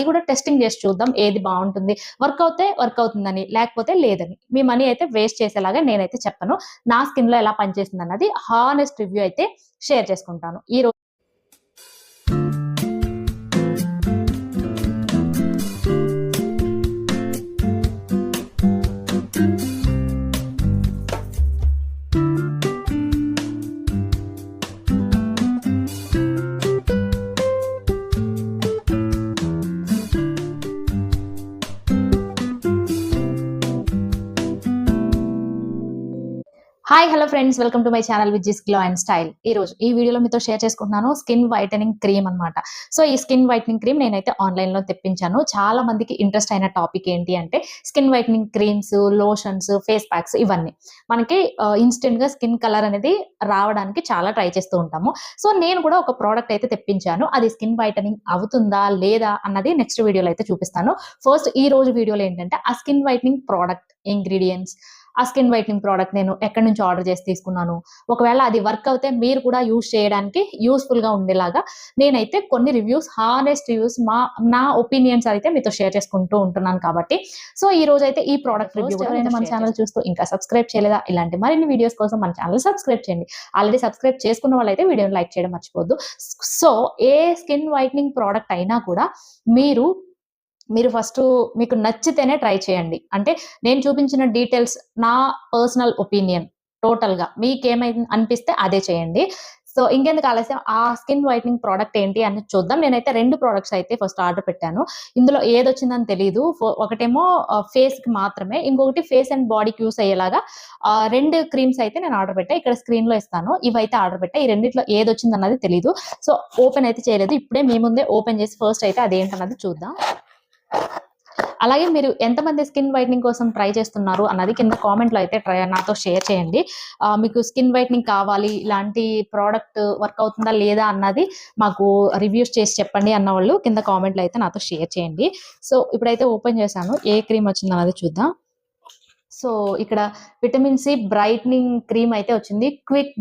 అది కూడా టెస్టింగ్ చేసి చూద్దాం ఏది బాగుంటుంది. వర్క్ అవుతే వర్క్ అవుతుందని లేకపోతే లేదని. మీ మనీ అయితే వేస్ట్ చేసేలాగా నేనైతే చెప్పను. నా స్కిన్లో ఎలా పనిచేస్తుంది అన్నది హానెస్ట్ రివ్యూ అయితే షేర్ చేసుకుంటాను. ఈ రోజు hi hello friends welcome to my channel with జిస్ glow and style ఈ రోజు ఈ వీడియోలో మీతో షేర్ చేసుకుంటున్నాను స్కిన్ వైటనింగ్ క్రీమ్ అనమాట సో ఈ స్కిన్ వైటనింగ్ క్రీమ్ నేనైతే ఆన్లైన్లో తెప్పించాను. చాలా మందికి ఇంట్రెస్ట్ అయిన టాపిక్ ఏంటి అంటే skin whitening creams lotions face packs ఇవన్నీ. మనకి ఇన్స్టెంట్గా స్కిన్ కలర్ అనేది రావడానికి చాలా ట్రై చేస్తూ ఉంటాము. సో నేను కూడా ఒక ప్రోడక్ట్ అయితే తెప్పించాను. అది స్కిన్ వైటనింగ్ అవుతుందా లేదా అన్నది నెక్స్ట్ వీడియోలో అయితే చూపిస్తాను. ఫస్ట్ ఈ రోజు వీడియోలో ఏంటంటే ఆ స్కిన్ వైటనింగ్ ప్రోడక్ట్ ఇంగ్రీడియంట్స్ ఆ స్కిన్ వైట్నింగ్ ప్రోడక్ట్ నేను ఎక్కడి నుంచి ఆర్డర్ చేసి తీసుకున్నాను. ఒకవేళ అది వర్క్ అవుతే మీరు కూడా యూస్ చేయడానికి యూస్ఫుల్గా ఉండేలాగా నేనైతే కొన్ని రివ్యూస్ హానెస్ట్ రివ్యూస్ మా నా ఒపీనియన్స్ అయితే మీతో షేర్ చేసుకుంటూ ఉంటున్నాను కాబట్టి. సో ఈ రోజు అయితే ఈ ప్రోడక్ట్ రివ్యూ ఎవరైనా మన ఛానల్ చూస్తూ ఇంకా సబ్స్క్రైబ్ చేయలేదా? ఇలాంటి మరిన్ని వీడియోస్ కోసం మన ఛానల్ సబ్స్క్రైబ్ చేయండి. ఆల్రెడీ సబ్స్క్రైబ్ చేసుకున్న వాళ్ళైతే వీడియోని లైక్ చేయడం మర్చిపోద్దు సో ఏ స్కిన్ వైట్నింగ్ ప్రోడక్ట్ అయినా కూడా మీరు మీరు ఫస్ట్ మీకు నచ్చితేనే ట్రై చేయండి. అంటే నేను చూపించిన డీటెయిల్స్ నా పర్సనల్ ఒపీనియన్ టోటల్గా మీకేమైంది అనిపిస్తే అదే చేయండి. సో ఇంకెందుకు ఆలస్యం? ఆ స్కిన్ వైట్నింగ్ ప్రోడక్ట్ ఏంటి అని చూద్దాం. నేనైతే రెండు ప్రోడక్ట్స్ అయితే ఫస్ట్ ఆర్డర్ పెట్టాను. ఇందులో ఏది వచ్చిందని తెలియదు ఒకటేమో ఫేస్కి మాత్రమే ఇంకొకటి ఫేస్ అండ్ బాడీకి యూస్ అయ్యేలాగా రెండు క్రీమ్స్ అయితే నేను ఆర్డర్ పెట్టా. ఇక్కడ స్క్రీన్లో ఇస్తాను. ఇవైతే ఆర్డర్ పెట్టా. ఈ రెండిట్లో ఏది వచ్చింది అన్నది తెలియదు సో ఓపెన్ అయితే చేయలేదు. ఇప్పుడే మీ ముందే ఓపెన్ చేసి ఫస్ట్ అయితే అదేంటన్నది చూద్దాం. అలాగే మీరు ఎంతమంది స్కిన్ వైట్నింగ్ కోసం ట్రై చేస్తున్నారు అన్నది కింద కామెంట్లో అయితే ట్రై నాతో షేర్ చేయండి. మీకు స్కిన్ వైట్నింగ్ కావాలి ఇలాంటి ప్రోడక్ట్ వర్క్ అవుతుందా లేదా అన్నది మాకు రివ్యూస్ చేసి చెప్పండి అన్న వాళ్ళు కింద కామెంట్లో అయితే నాతో షేర్ చేయండి. సో ఇప్పుడైతే ఓపెన్ చేశాను. ఏ క్రీమ్ వచ్చింది అన్నది చూద్దాం. సో ఇక్కడ విటమిన్ సి బ్రైట్నింగ్ క్రీమ్ అయితే వచ్చింది. క్విక్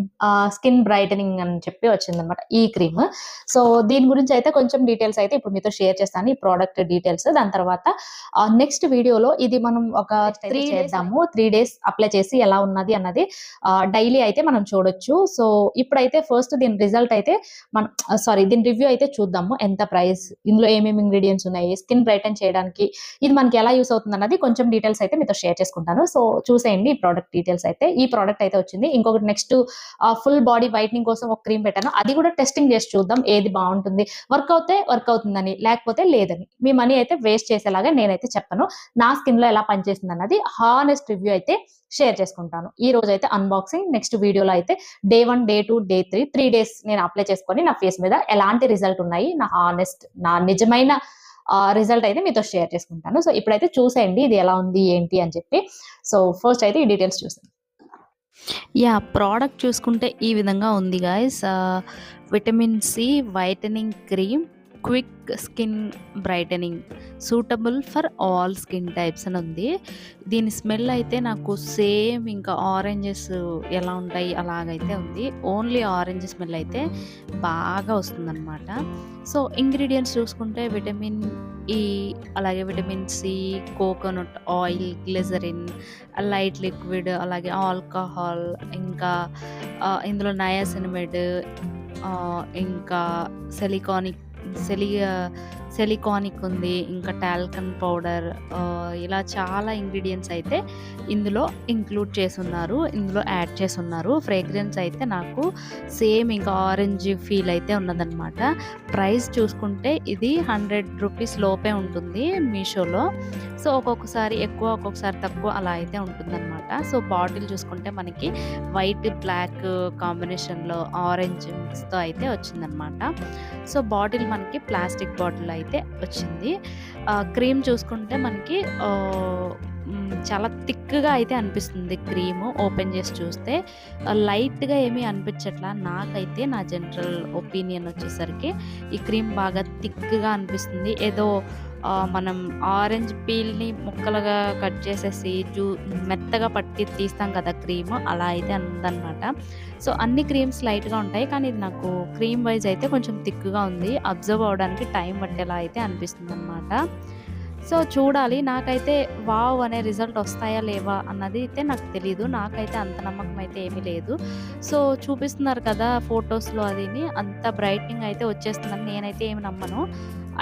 స్కిన్ బ్రైటనింగ్ అని చెప్పి వచ్చింది అనమాట ఈ క్రీమ్ సో దీని గురించి అయితే కొంచెం డీటెయిల్స్ అయితే ఇప్పుడు మీతో షేర్ చేస్తాను ఈ ప్రోడక్ట్ డీటెయిల్స్ దాని తర్వాత నెక్స్ట్ వీడియోలో ఇది మనం ఒక త్రీ చేద్దాము. త్రీ డేస్ అప్లై చేసి ఎలా ఉన్నది అన్నది డైలీ అయితే మనం చూడొచ్చు. సో ఇప్పుడైతే ఫస్ట్ దీని రిజల్ట్ అయితే మనం సారీ దీని రివ్యూ అయితే చూద్దాము. ఎంత ప్రైస్ ఇందులో ఏమేమి ఇంగ్రీడియంట్స్ ఉన్నాయి స్కిన్ బ్రైటన్ చేయడానికి ఇది మనకి ఎలా యూస్ అవుతుంది అన్నది కొంచెం డీటెయిల్స్ అయితే మీతో షేర్ చేసుకుంటాను. సో చూసేయండి ఈ ప్రోడక్ట్ డీటెయిల్స్ అయితే. ఈ ప్రోడక్ట్ అయితే వచ్చింది. ఇంకొకటి నెక్స్ట్ ఫుల్ బాడీ వైట్నింగ్ కోసం ఒక క్రీమ్ పెట్టాను. అది కూడా టెస్టింగ్ చేసి చూద్దాం ఏది బాగుంటుంది. వర్క్ అవుతే వర్క్ అవుతుందని లేకపోతే లేదని. మీ మనీ అయితే వేస్ట్ చేసేలాగా నేనైతే చెప్పను. నా స్కిన్లో ఎలా పనిచేస్తుంది అన్నది హానెస్ట్ రివ్యూ అయితే షేర్ చేసుకుంటాను. ఈ రోజు అయితే అన్బాక్సింగ్ నెక్స్ట్ వీడియోలో అయితే day one day two day three three days నేను అప్లై చేసుకొని నా ఫేస్ మీద ఎలాంటి రిజల్ట్ ఉన్నాయి నా హానెస్ట్ నా నిజమైన రిజల్ట్ అయితే మీతో షేర్ చేసుకుంటాను. సో ఇప్పుడైతే చూసేయండి ఇది ఎలా ఉంది ఏంటి అని చెప్పి. సో ఫస్ట్ అయితే ఈ డీటెయిల్స్ చూసాను యా ప్రోడక్ట్ చూసుకుంటే ఈ విధంగా ఉంది guys vitamin C whitening cream quick skin brightening suitable for all skin types అని ఉంది. దీని స్మెల్ అయితే నాకు సేమ్ ఇంకా ఆరెంజెస్ ఎలా ఉంటాయి అలాగైతే ఉంది. ఓన్లీ ఆరెంజ్ స్మెల్ అయితే బాగా వస్తుందన్నమాట. సో ఇంగ్రీడియంట్స్ చూసుకుంటే విటమిన్ ఈ అలాగే vitamin C coconut oil glycerin light liquid అలాగే ఆల్కహాల్ ఇంకా ఇందులో నయాసినమిడ్ ఇంకా సెలికానిక్ se liga సెలికానిక్ ఉంది ఇంకా టాల్కన్ పౌడర్ ఇలా చాలా ఇంగ్రీడియంట్స్ అయితే ఇందులో ఇంక్లూడ్ చేసున్నారు ఇందులో యాడ్ చేసున్నారు. ఫ్రేగ్రెన్స్ అయితే నాకు సేమ్ ఇంకా ఆరెంజ్ ఫీల్ అయితే ఉన్నదన్నమాట. ప్రైస్ చూసుకుంటే ఇది హండ్రెడ్ రూపీస్ లోపే ఉంటుంది మీషోలో. సో ఒక్కొక్కసారి ఎక్కువ ఒక్కొక్కసారి తక్కువ అలా అయితే ఉంటుందన్నమాట. సో బాటిల్ చూసుకుంటే మనకి వైట్ బ్లాక్ కాంబినేషన్లో ఆరెంజ్ మిక్స్తో అయితే వచ్చిందనమాట సో బాటిల్ మనకి ప్లాస్టిక్ బాటిల్ అయితే వచ్చింది క్రీమ్ చూసుకుంటే మనకి చాలా థిక్‌గా అయితే అనిపిస్తుంది క్రీము ఓపెన్ చేసి చూస్తే. లైట్‌గా ఏమీ అనిపించట్లా. నాకైతే నా జనరల్ ఒపీనియన్ వచ్చేసరికి ఈ క్రీమ్ బాగా థిక్‌గా అనిపిస్తుంది. ఏదో మనం ఆరెంజ్ పీల్‌ని ముక్కలుగా కట్ చేసేసి జూ మెత్తగా పట్టి తీస్తాం కదా క్రీమ్ అలా అయితే అందనమాట సో, అన్ని క్రీమ్స్ లైట్‌గా ఉంటాయి. కానీ ఇది నాకు క్రీమ్ వైస్ అయితే కొంచెం థిక్‌గా ఉంది. అబ్జర్వ్ అవ్వడానికి టైం పట్టేలా అయితే అనిపిస్తుంది అనమాట సో, చూడాలి. నాకైతే వావ్! అనే రిజల్ట్ వస్తాయా లేవా అన్నది అయితే నాకు తెలీదు. నాకైతే అంత నమ్మకం అయితే ఏమీ లేదు. సో, చూపిస్తున్నారు కదా ఫొటోస్లో అదిని అంత బ్రైట్నింగ్ అయితే వచ్చేస్తుందని నేనైతే ఏమి నమ్మను.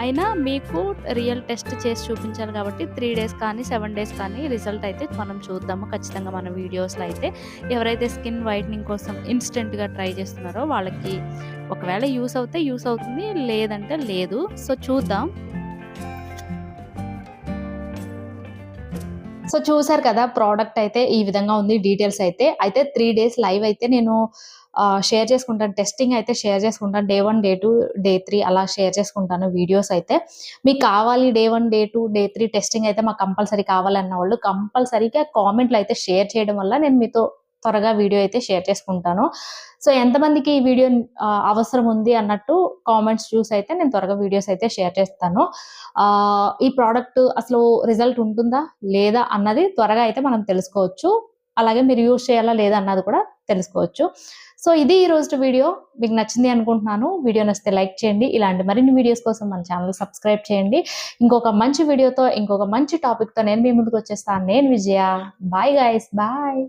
అయినా మీకు రియల్ టెస్ట్ చేసి చూపించాలి కాబట్టి త్రీ డేస్ కానీ, సెవెన్ డేస్ కానీ రిజల్ట్ అయితే మనం చూద్దాము ఖచ్చితంగా మన వీడియోస్‌లో అయితే. ఎవరైతే స్కిన్ వైట్నింగ్ కోసం ఇన్స్టెంట్గా ట్రై చేస్తున్నారో వాళ్ళకి ఒకవేళ యూస్ అవుతే యూస్ అవుతుంది. లేదంటే లేదు. సో, చూద్దాం. సో, చూసారు కదా! ప్రోడక్ట్ అయితే ఈ విధంగా ఉంది డీటెయిల్స్ అయితే. అయితే త్రీ డేస్ లైవ్ అయితే నేను షేర్ చేసుకుంటాను. టెస్టింగ్ అయితే షేర్ చేసుకుంటాను. Day one day two day three అలా షేర్ చేసుకుంటాను వీడియోస్ అయితే. మీకు కావాలి day one day two day three testing అయితే మాకు కంపల్సరీ కావాలన్న వాళ్ళు కంపల్సరీగా కామెంట్లు అయితే షేర్ చేయడం వల్ల నేను మీతో త్వరగా వీడియో అయితే షేర్ చేసుకుంటాను. సో, ఎంతమందికి ఈ వీడియో అవసరం ఉంది అన్నట్టు కామెంట్స్ చూసి అయితే నేను త్వరగా వీడియోస్ అయితే షేర్ చేస్తాను. ఈ ప్రోడక్ట్ అసలు రిజల్ట్ ఉంటుందా? లేదా? అన్నది త్వరగా అయితే మనం తెలుసుకోవచ్చు. అలాగే మీరు యూజ్ చేయాలా? లేదా? అన్నది కూడా తెలుసుకోవచ్చు. సో, ఇది ఈ రోజు వీడియో. మీకు నచ్చింది అనుకుంటున్నాను. వీడియో నచ్చితే లైక్ చేయండి. ఇలాంటి మరిన్ని వీడియోస్ కోసం మన ఛానల్ సబ్స్క్రైబ్ చేయండి. ఇంకొక మంచి వీడియోతో, ఇంకొక మంచి టాపిక్‌తో నేను మీ ముందుకు వచ్చేస్తాను. నేను విజయ. Bye guys bye.